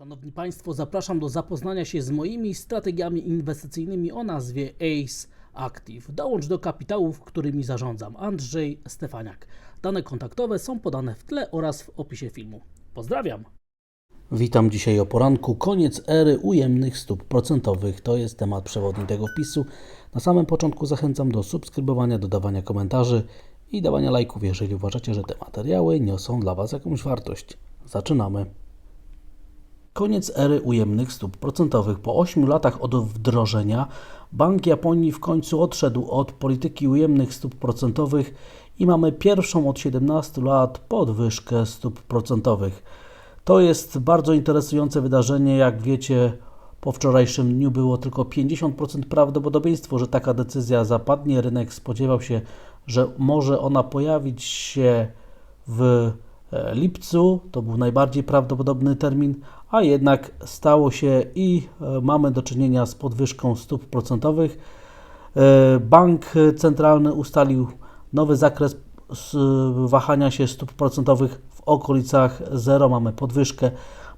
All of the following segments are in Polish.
Szanowni Państwo, zapraszam do zapoznania się z moimi strategiami inwestycyjnymi o nazwie ACE Active. Dołącz do kapitałów, którymi zarządzam. Andrzej Stefaniak. Dane kontaktowe są podane w tle oraz w opisie filmu. Pozdrawiam! Witam dzisiaj o poranku. Koniec ery ujemnych stóp procentowych. To jest temat przewodni tego wpisu. Na samym początku zachęcam do subskrybowania, dodawania komentarzy i dawania lajków, jeżeli uważacie, że te materiały niosą dla Was jakąś wartość. Zaczynamy. Koniec ery ujemnych stóp procentowych. Po 8 latach od wdrożenia Bank Japonii w końcu odszedł od polityki ujemnych stóp procentowych i mamy pierwszą od 17 lat podwyżkę stóp procentowych. To jest bardzo interesujące wydarzenie. Jak wiecie, po wczorajszym dniu było tylko 50% prawdopodobieństwo, że taka decyzja zapadnie. Rynek spodziewał się, że może ona pojawić się w e, lipcu. To był najbardziej prawdopodobny termin, a jednak stało się i e, mamy do czynienia z podwyżką stóp procentowych. E, Bank centralny ustalił nowy zakres s- wahania się stóp procentowych w okolicach zero. Mamy podwyżkę.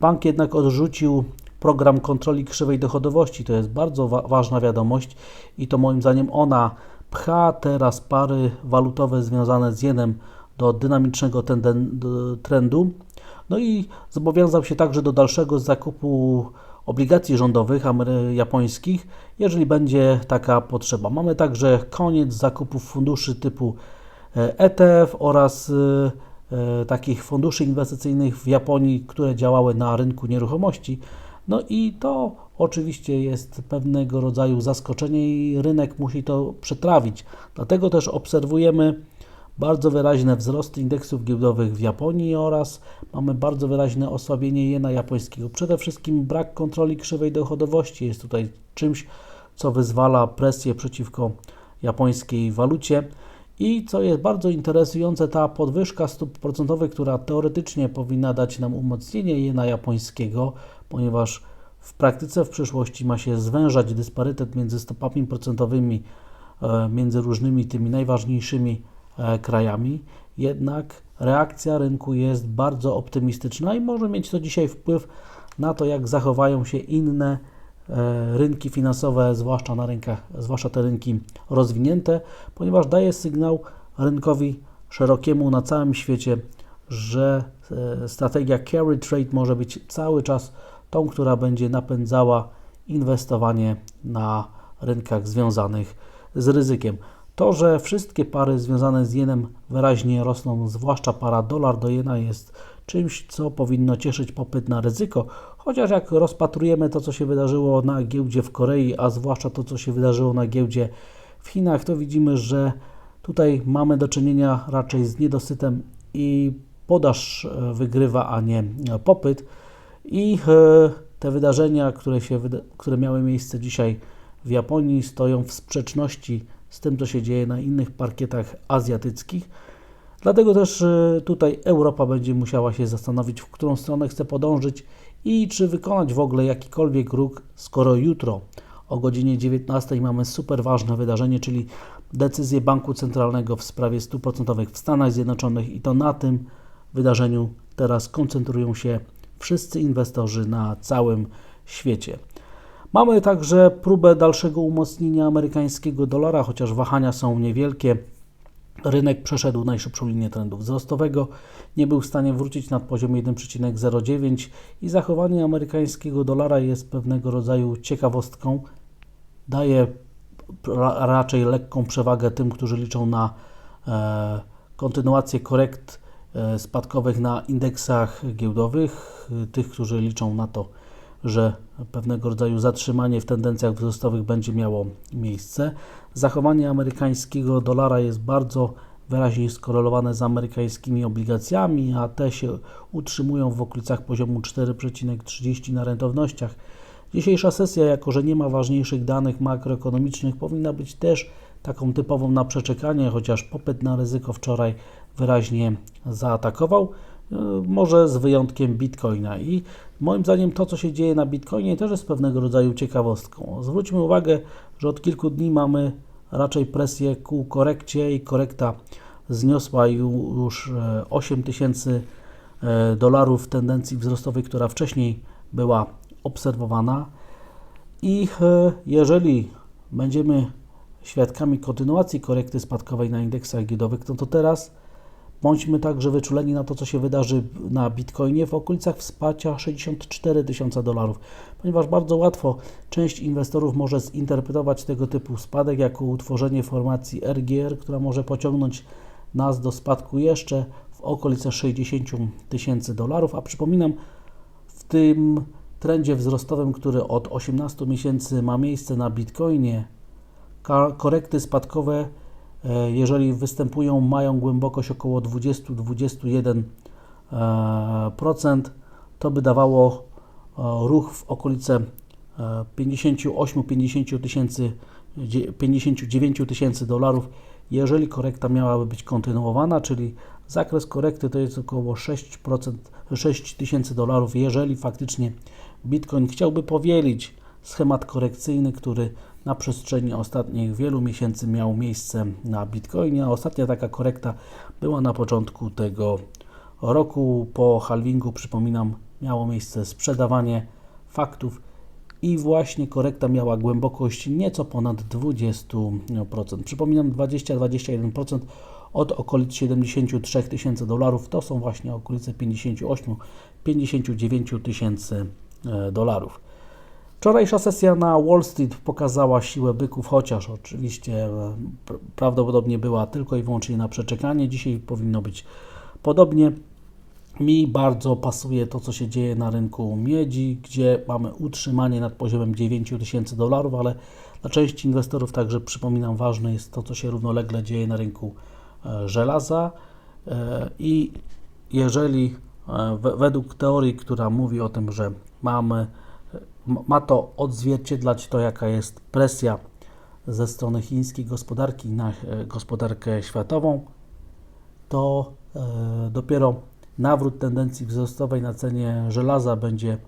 Bank jednak odrzucił program kontroli krzywej dochodowości. To jest bardzo wa- ważna wiadomość i to moim zdaniem ona pcha teraz pary walutowe związane z jenem do dynamicznego tenden- do trendu. No i zobowiązał się także do dalszego zakupu obligacji rządowych japońskich, jeżeli będzie taka potrzeba. Mamy także koniec zakupów funduszy typu e, ETF oraz e, e, takich funduszy inwestycyjnych w Japonii, które działały na rynku nieruchomości. No i to oczywiście jest pewnego rodzaju zaskoczenie i rynek musi to przetrawić. Dlatego też obserwujemy bardzo wyraźne wzrosty indeksów giełdowych w Japonii oraz mamy bardzo wyraźne osłabienie jena japońskiego. Przede wszystkim brak kontroli krzywej dochodowości jest tutaj czymś, co wyzwala presję przeciwko japońskiej walucie. I co jest bardzo interesujące, ta podwyżka stóp procentowych, która teoretycznie powinna dać nam umocnienie jena japońskiego, ponieważ w praktyce w przyszłości ma się zwężać dysparytet między stopami procentowymi e, między różnymi tymi najważniejszymi krajami. Jednak reakcja rynku jest bardzo optymistyczna i może mieć to dzisiaj wpływ na to, jak zachowają się inne e, rynki finansowe, zwłaszcza na rynkach, zwłaszcza te rynki rozwinięte, ponieważ daje sygnał rynkowi szerokiemu na całym świecie, że e, strategia carry trade może być cały czas tą, która będzie napędzała inwestowanie na rynkach związanych z ryzykiem. To, że wszystkie pary związane z jenem wyraźnie rosną, zwłaszcza para dolar do jena, jest czymś, co powinno cieszyć popyt na ryzyko. Chociaż jak rozpatrujemy to, co się wydarzyło na giełdzie w Korei, a zwłaszcza to, co się wydarzyło na giełdzie w Chinach, to widzimy, że tutaj mamy do czynienia raczej z niedosytem i podaż e, wygrywa, a nie e, popyt. I e, te wydarzenia, które, się, które miały miejsce dzisiaj w Japonii, stoją w sprzeczności z tym, co się dzieje na innych parkietach azjatyckich. Dlatego też e, tutaj Europa będzie musiała się zastanowić, w którą stronę chce podążyć i czy wykonać w ogóle jakikolwiek ruch, skoro jutro o godzinie 19 mamy super ważne wydarzenie, czyli decyzję Banku Centralnego w sprawie stóp procentowych w Stanach Zjednoczonych i to na tym wydarzeniu teraz koncentrują się wszyscy inwestorzy na całym świecie. Mamy także próbę dalszego umocnienia amerykańskiego dolara, chociaż wahania są niewielkie. Rynek przeszedł najszybszą linię trendu wzrostowego, nie był w stanie wrócić nad poziom 1,09 i zachowanie amerykańskiego dolara jest pewnego rodzaju ciekawostką. Daje ra- raczej lekką przewagę tym, którzy liczą na e, kontynuację korekt e, spadkowych na indeksach giełdowych, e, tych, którzy liczą na to, że pewnego rodzaju zatrzymanie w tendencjach wzrostowych będzie miało miejsce. Zachowanie amerykańskiego dolara jest bardzo wyraźnie skorelowane z amerykańskimi obligacjami, a te się utrzymują w okolicach poziomu 4,30 na rentownościach. Dzisiejsza sesja, jako że nie ma ważniejszych danych makroekonomicznych, powinna być też taką typową na przeczekanie, chociaż popyt na ryzyko wczoraj wyraźnie zaatakował, może z wyjątkiem Bitcoina. I moim zdaniem to, co się dzieje na Bitcoinie, też jest pewnego rodzaju ciekawostką. Zwróćmy uwagę, że od kilku dni mamy raczej presję ku korekcie i korekta zniosła ju- już e, 8 tysięcy e, dolarów tendencji wzrostowej, która wcześniej była obserwowana. I e, jeżeli będziemy świadkami kontynuacji korekty spadkowej na indeksach giełdowych, no to teraz bądźmy także wyczuleni na to, co się wydarzy na Bitcoinie w okolicach wsparcia 64 tysiące dolarów, ponieważ bardzo łatwo część inwestorów może zinterpretować tego typu spadek jako utworzenie formacji RGR, która może pociągnąć nas do spadku jeszcze w okolice 60 tysięcy dolarów, a przypominam, w tym trendzie wzrostowym, który od 18 miesięcy ma miejsce na Bitcoinie, korekty spadkowe, jeżeli występują, mają głębokość około 20-21%, e, to by dawało e, ruch w okolice e, 58-50 tysięcy, dzie- 59 tysięcy dolarów, jeżeli korekta miałaby być kontynuowana, czyli zakres korekty to jest około 6%, 6 tysięcy dolarów, jeżeli faktycznie Bitcoin chciałby powielić schemat korekcyjny, który na przestrzeni ostatnich wielu miesięcy miał miejsce na Bitcoinie. Ostatnia taka korekta była na początku tego roku. Po halvingu, przypominam, miało miejsce sprzedawanie faktów i właśnie korekta miała głębokość nieco ponad 20%. Przypominam, 20-21% od okolic 73 tysięcy dolarów to są właśnie okolice 58-59 tysięcy e, dolarów. Wczorajsza sesja na Wall Street pokazała siłę byków, chociaż oczywiście e, pr- prawdopodobnie była tylko i wyłącznie na przeczekanie. Dzisiaj powinno być podobnie. Mi bardzo pasuje to, co się dzieje na rynku miedzi, gdzie mamy utrzymanie nad poziomem 9000 dolarów, ale dla części inwestorów także przypominam, ważne jest to, co się równolegle dzieje na rynku e, żelaza. E, I jeżeli we- według teorii, która mówi o tym, że mamy ma to odzwierciedlać to, jaka jest presja ze strony chińskiej gospodarki na e, gospodarkę światową, to e, dopiero nawrót tendencji wzrostowej na cenie żelaza będzie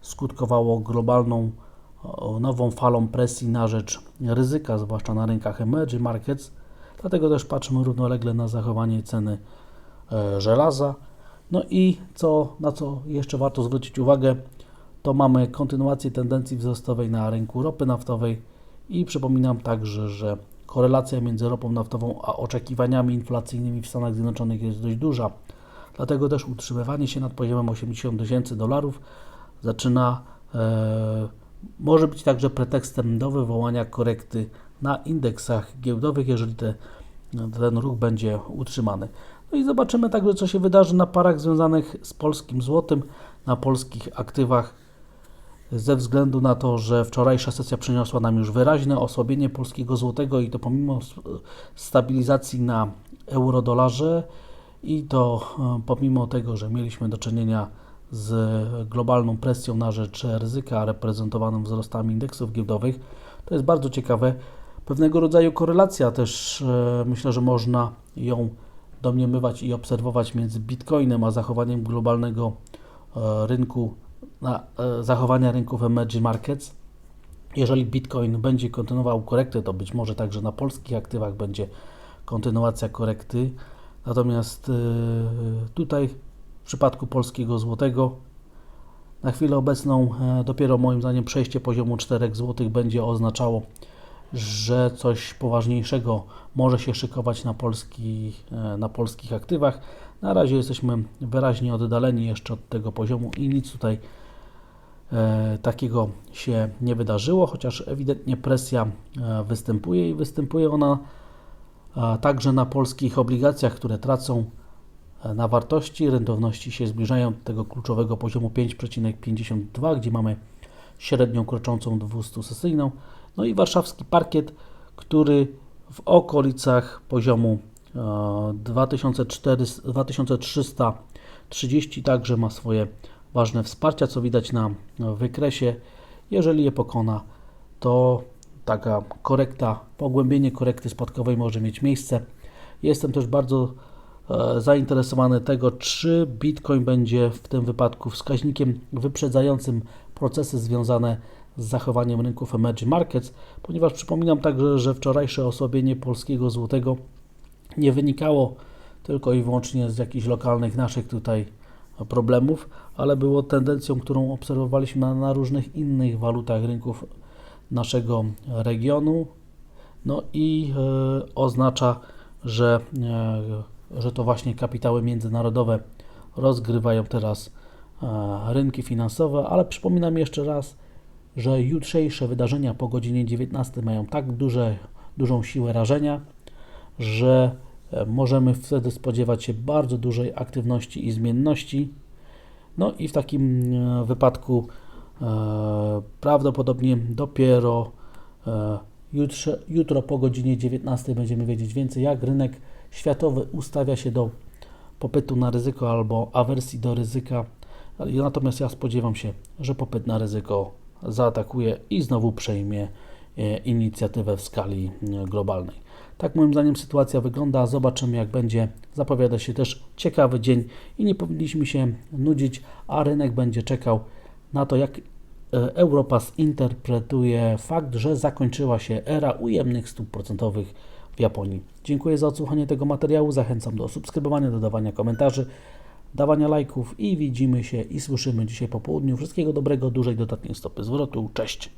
skutkowało globalną nową falą presji na rzecz ryzyka, zwłaszcza na rynkach emerging markets. Dlatego też patrzymy równolegle na zachowanie ceny e, żelaza. No i co, na co jeszcze warto zwrócić uwagę, to mamy kontynuację tendencji wzrostowej na rynku ropy naftowej i przypominam także, że korelacja między ropą naftową a oczekiwaniami inflacyjnymi w Stanach Zjednoczonych jest dość duża. Dlatego też utrzymywanie się nad poziomem 80 tysięcy dolarów zaczyna, e, może być także pretekstem do wywołania korekty na indeksach giełdowych, jeżeli te, ten ruch będzie utrzymany. No i zobaczymy także, co się wydarzy na parach związanych z polskim złotym, na polskich aktywach ze względu na to, że wczorajsza sesja przyniosła nam już wyraźne osłabienie polskiego złotego i to pomimo stabilizacji na euro-dolarze i to e, pomimo tego, że mieliśmy do czynienia z globalną presją na rzecz ryzyka reprezentowaną wzrostami indeksów giełdowych. To jest bardzo ciekawe. Pewnego rodzaju korelacja też e, myślę, że można ją domniemywać i obserwować między Bitcoinem a zachowaniem globalnego e, rynku na e, zachowania rynków emerging markets. Jeżeli Bitcoin będzie kontynuował korektę, to być może także na polskich aktywach będzie kontynuacja korekty. Natomiast e, tutaj w przypadku polskiego złotego na chwilę obecną e, dopiero moim zdaniem przejście poziomu 4 zł będzie oznaczało, że coś poważniejszego może się szykować na, polskich, e, na polskich aktywach. Na razie jesteśmy wyraźnie oddaleni jeszcze od tego poziomu i nic tutaj e, takiego się nie wydarzyło, chociaż ewidentnie presja e, występuje i występuje ona e, także na polskich obligacjach, które tracą e, na wartości, rentowności się zbliżają do tego kluczowego poziomu 5,52, gdzie mamy średnią kroczącą 200-sesyjną, no i warszawski parkiet, który w okolicach poziomu 2400 2330 także ma swoje ważne wsparcia, co widać na wykresie. Jeżeli je pokona, to taka korekta, pogłębienie korekty spadkowej może mieć miejsce. Jestem też bardzo e, zainteresowany tego, czy Bitcoin będzie w tym wypadku wskaźnikiem wyprzedzającym procesy związane z zachowaniem rynków emerging markets, ponieważ przypominam także, że wczorajsze osłabienie polskiego złotego nie wynikało tylko i wyłącznie z jakichś lokalnych naszych tutaj problemów, ale było tendencją, którą obserwowaliśmy na, różnych innych walutach rynków naszego regionu. No i e, oznacza, że, e, że to właśnie kapitały międzynarodowe rozgrywają teraz e, rynki finansowe, ale przypominam jeszcze raz, że jutrzejsze wydarzenia po godzinie 19 mają tak duże, dużą siłę rażenia, że e, możemy wtedy spodziewać się bardzo dużej aktywności i zmienności. No i w takim e, wypadku e, prawdopodobnie dopiero jutrze, jutro po godzinie 19 będziemy wiedzieć więcej, jak rynek światowy ustawia się do popytu na ryzyko albo awersji do ryzyka. Natomiast ja spodziewam się, że popyt na ryzyko zaatakuje i znowu przejmie inicjatywę w skali e, globalnej. Tak moim zdaniem sytuacja wygląda. Zobaczymy jak będzie. Zapowiada się też ciekawy dzień i nie powinniśmy się nudzić, a rynek będzie czekał na to, jak e, Europa zinterpretuje fakt, że zakończyła się era ujemnych stóp procentowych w Japonii. Dziękuję za odsłuchanie tego materiału. Zachęcam do subskrybowania, dodawania komentarzy, dawania lajków i widzimy się i słyszymy dzisiaj po południu. Wszystkiego dobrego, dużej dodatniej stopy zwrotu. Cześć!